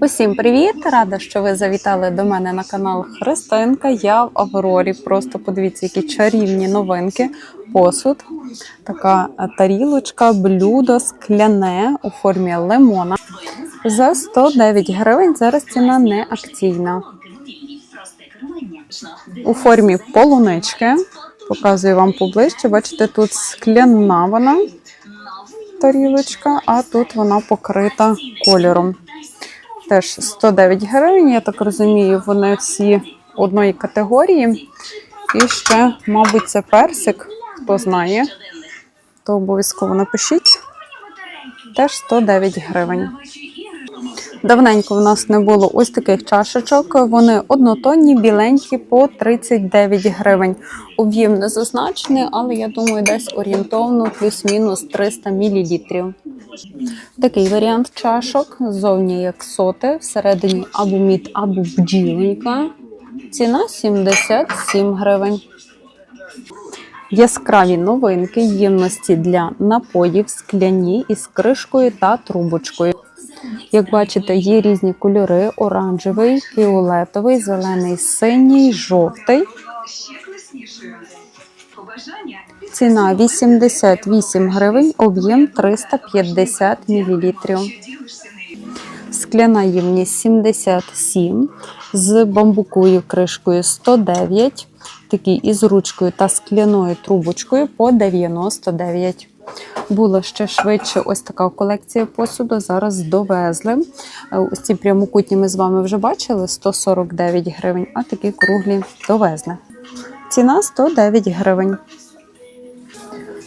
Усім привіт! Рада, що ви завітали до мене на канал Христинка. Я в Аврорі. Просто подивіться, які чарівні новинки. Посуд, така тарілочка, блюдо скляне у формі лимона. За 109 гривень. Зараз ціна не акційна. У формі полунички. Показую вам поближче. Бачите, тут скляна вона тарілочка, а тут вона покрита кольором. Теж 109 гривень, я так розумію, вони всі одної категорії. І ще, мабуть, це персик, хто знає, то обов'язково напишіть. Теж 109 гривень. Давненько в нас не було ось таких чашечок. Вони однотонні, біленькі по 39 гривень. Об'єм не зазначений, але я думаю, десь орієнтовно плюс-мінус 300 мл. Такий варіант чашок. Ззовні як соти, всередині або мід, або бджіленька. Ціна 77 гривень. Яскраві новинки ємності для напоїв, скляні із кришкою та трубочкою. Як бачите, є різні кольори: оранжевий, фіолетовий, зелений, синій, жовтий. Ціна 88 гривень, об'єм 350 мл. Скляна ємність 77, з бамбуковою кришкою 109, такий із ручкою та скляною трубочкою по 99. Була ще швидше ось така колекція посуду. Зараз довезли. Е, Ось ці прямокутні ми з вами вже бачили 149 гривень, а такі круглі довезли. Ціна 109 гривень.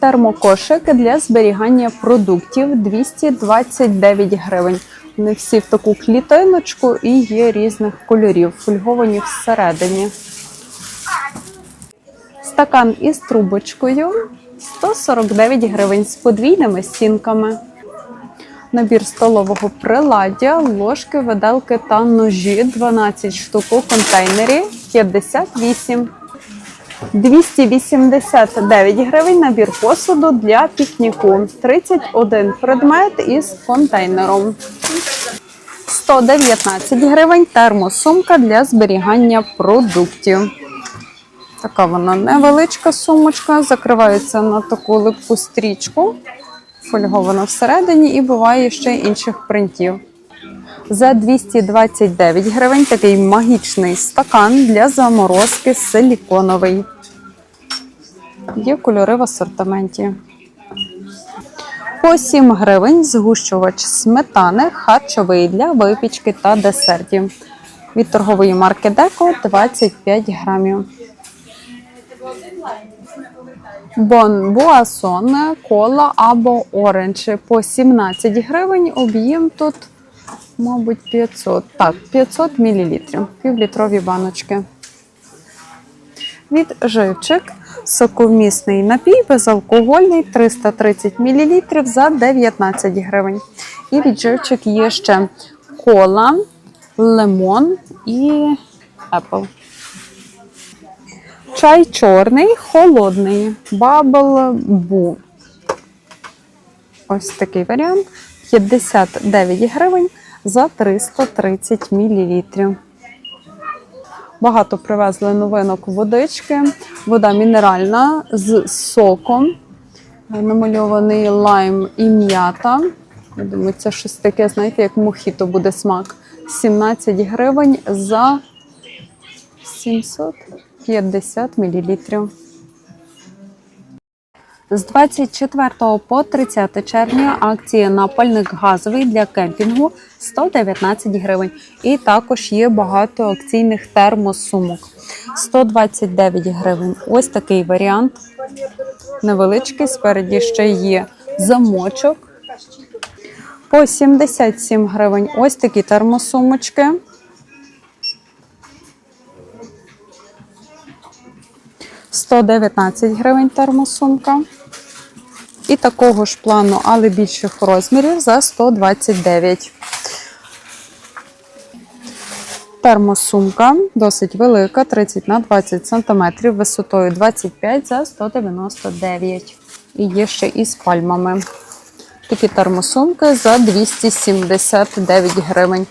Термокошик для зберігання продуктів 229 гривень. Вони всі в таку клітиночку і є різних кольорів, фольговані всередині. Стакан із трубочкою 149 гривень з подвійними стінками. Набір столового приладдя, ложки, виделки та ножі 12 штук у контейнері 58. 289 гривень набір посуду для пікніку. 31 предмет із контейнером. 119 гривень термосумка для зберігання продуктів. Така вона невеличка сумочка, закривається на таку липку стрічку, фольгована всередині, і буває ще інших принтів. За 229 гривень такий магічний стакан для заморозки силіконовий. Є кольори в асортименті. По 7 гривень згущувач сметани харчовий для випічки та десертів. Від торгової марки Деко 25 грамів. Бон Буасон, кола або оранж по 17 гривень. Об'єм тут, мабуть, 500. Так, 500 мл. Півлітрові баночки. Від живчик соковмісний напій безалкогольний 330 мл за 19 гривень. І від живчик є ще кола, лимон і Apple. Чай чорний, холодний, Bubble Boo. Ось такий варіант. 59 гривень за 330 мл. Багато привезли новинок водички. Вода мінеральна з соком. Намальований лайм і м'ята. Я думаю, це щось таке, знаєте, як мохіто буде смак. 17 гривень за 750 мл. З 24 по 30 червня акція на пальник газовий для кемпінгу 119 гривень. І також є багато акційних термосумок. 129 гривень. Ось такий варіант. Невеличкий. Спереді ще є замочок. По 77 гривень. Ось такі термосумочки. – 119 гривень термосумка. І такого ж плану, але більших розмірів за 129. Термосумка досить велика, 30 на 20 см, висотою 25 за 199. І є ще із пальмами. такі термосумки за 279 гривень.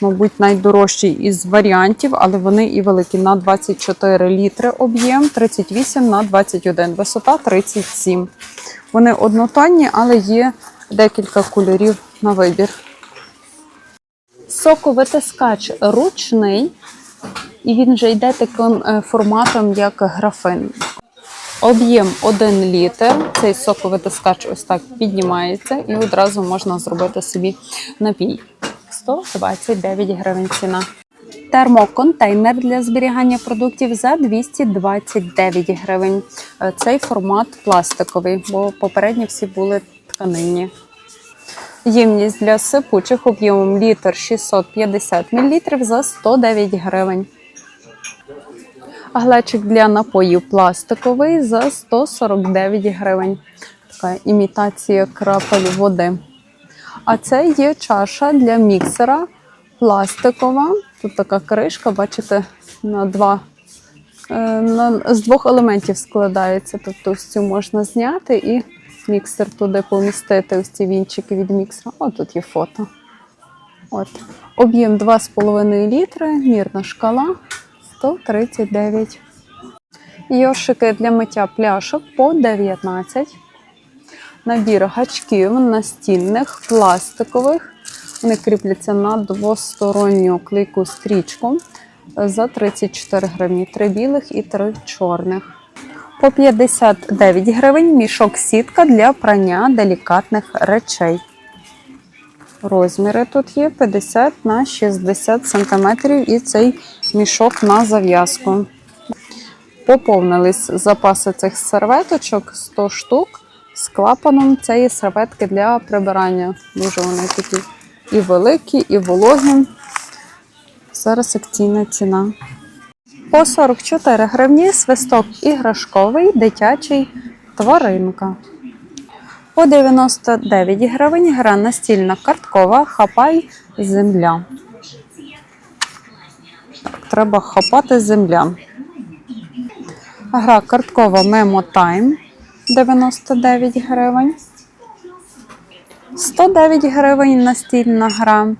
Мабуть, найдорожчий із варіантів, але вони і великі на 24 літри об'єм, 38 на 21, висота 37. Вони однотонні, але є декілька кольорів на вибір. Соковитискач ручний, і він вже йде таким е, форматом, як графин. Об'єм 1 літр. Цей соковитискач ось так піднімається і одразу можна зробити собі напій. 129 гривень ціна. Термоконтейнер для зберігання продуктів за 229 гривень. Е, Цей формат пластиковий, бо попередні всі були тканинні. Ємність для сипучих об'ємом літр 650 мл за 109 гривень. Глечик для напоїв пластиковий за 149 гривень. Така імітація крапель води. А це є чаша для міксера пластикова. Тут така кришка, бачите, на два. е, з двох елементів складається. Тобто ось цю можна зняти і міксер туди помістити. Ось ці вінчики від міксера. О, тут є фото. От. Об'єм 2,5 літри, мірна шкала 139. Йошики для миття пляшок по 19. Набір гачків настільних, пластикових. Вони кріпляться на двосторонню клейку стрічку за 34 гривні. Три білих і три чорних. По 59 гривень мішок сітка для прання делікатних речей. Розміри тут є 50 на 60 см і цей мішок на зав'язку. Поповнились запаси цих серветочок 100 штук з клапаном. Це є серветки для прибирання. Дуже вони такі і великі, і вологі. Зараз акційна ціна. По 44 гривні свисток іграшковий, дитячий тваринка. По 99 гривень гра настільна карткова Хапай земля. Треба хапати земля. Гра карткова Memo Time 99 гривень. 109 гривень настільна гра.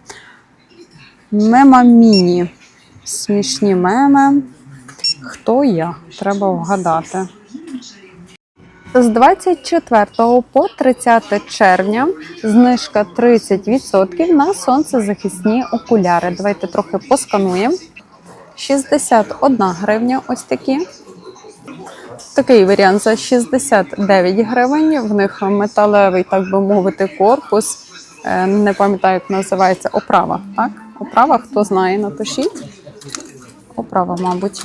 Мема Міні. Смішні меми. Хто я? Треба вгадати. З 24 по 30 червня знижка 30% на сонцезахисні окуляри. Давайте трохи поскануємо. 61 гривня ось такі. Такий варіант за 69 гривень. В них металевий, так би мовити, корпус. Е, Не пам'ятаю, як називається оправа. Так? Оправа, хто знає, напишіть. Оправа, мабуть.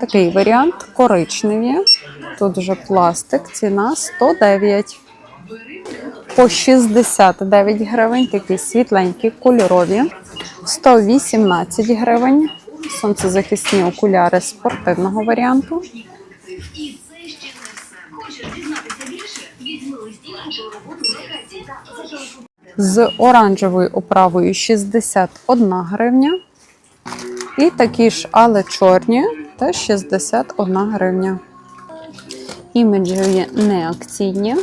Такий варіант коричневі. Тут вже пластик, ціна 109. По 69 гривень, такі світленькі, кольорові. 118 гривень. Сонцезахисні окуляри спортивного варіанту. І це ще не все. Хочеш дізнатися більше? Візьми листівку роботу локації та з оранжевою оправою 61 гривня. І такі ж, але чорні, теж 61 гривня. Іміджеві неакційні.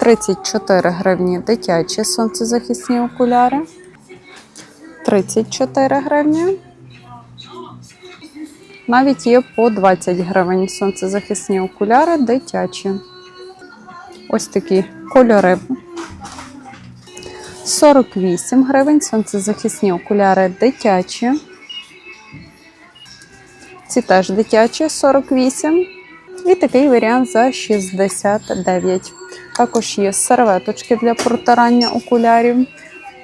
34 гривні дитячі сонцезахисні окуляри. 34 гривні. Навіть є по 20 гривень сонцезахисні окуляри дитячі. Ось такі кольори. 48 гривень. Сонцезахисні окуляри дитячі. Ці теж дитячі 48. І такий варіант за 69. Також є серветочки для протирання окулярів.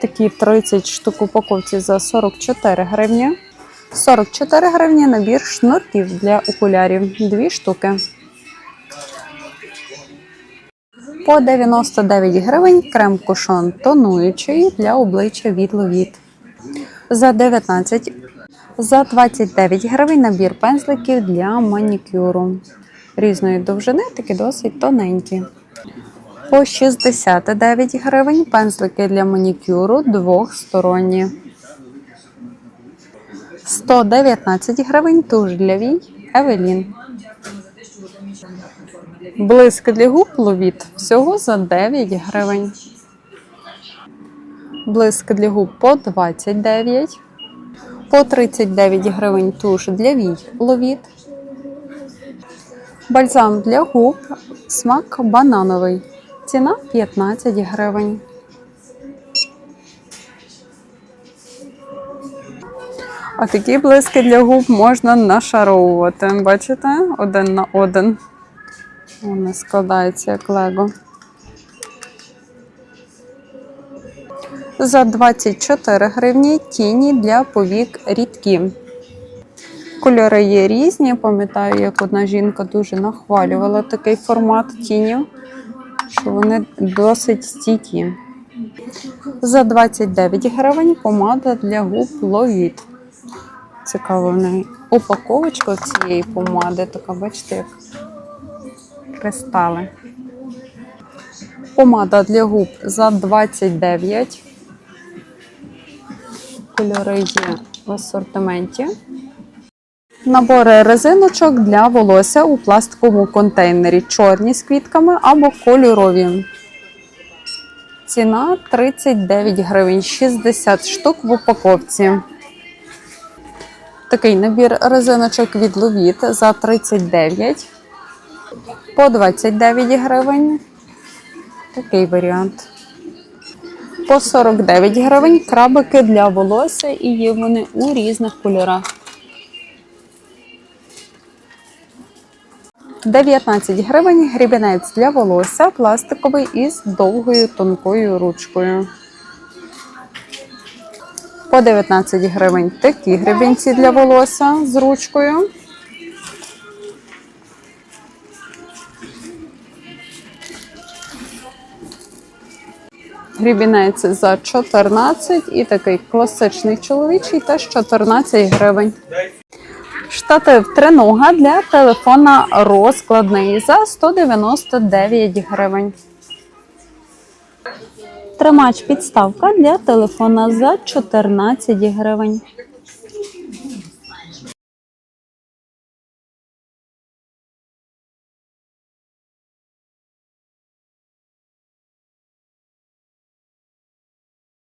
Такі 30 штук упаковці за 44 гривні. 44 гривні набір шнурків для окулярів. Дві штуки. По 99 гривень крем кушон тонуючий для обличчя від ловіт. За 19 за 29 гривень набір пензликів для манікюру. Різної довжини, такі досить тоненькі. По 69 гривень пензлики для манікюру двохсторонні. 119 гривень туш для вій Евелін. Блиск для губ ловіт всього за 9 гривень. Блиск для губ по 29. По 39 гривень туш для вій ловіт. Бальзам для губ, смак банановий. Ціна 15 гривень. А такі блиски для губ можна нашаровувати. Бачите? Один на один. Вони складаються як лего. За 24 гривні тіні для повік рідкі. Кольори є різні. Пам'ятаю, як одна жінка дуже нахвалювала такий формат тінів, що вони досить стійкі. За 29 гривень помада для губ Ловіт. Цікаво в. Упаковочка цієї помади, така, бачите, як кристали. Помада для губ за 29. Кольори є в асортименті. Набори резиночок для волосся у пластиковому контейнері. Чорні з квітками або кольорові. Ціна 39 гривень, 60 штук в упаковці. Такий набір резиночок від Ловіт за 39. По 29 гривень. Такий варіант. По 49 гривень крабики для волосся і є вони у різних кольорах. 19 гривень грібінець для волосся пластиковий із довгою тонкою ручкою. По 19 гривень такі гребінці для волосся з ручкою. Грібінець за 14 і такий класичний чоловічий теж 14 гривень. Штатив тринога для телефона розкладний за 199 гривень. Тримач підставка для телефона за 14 гривень.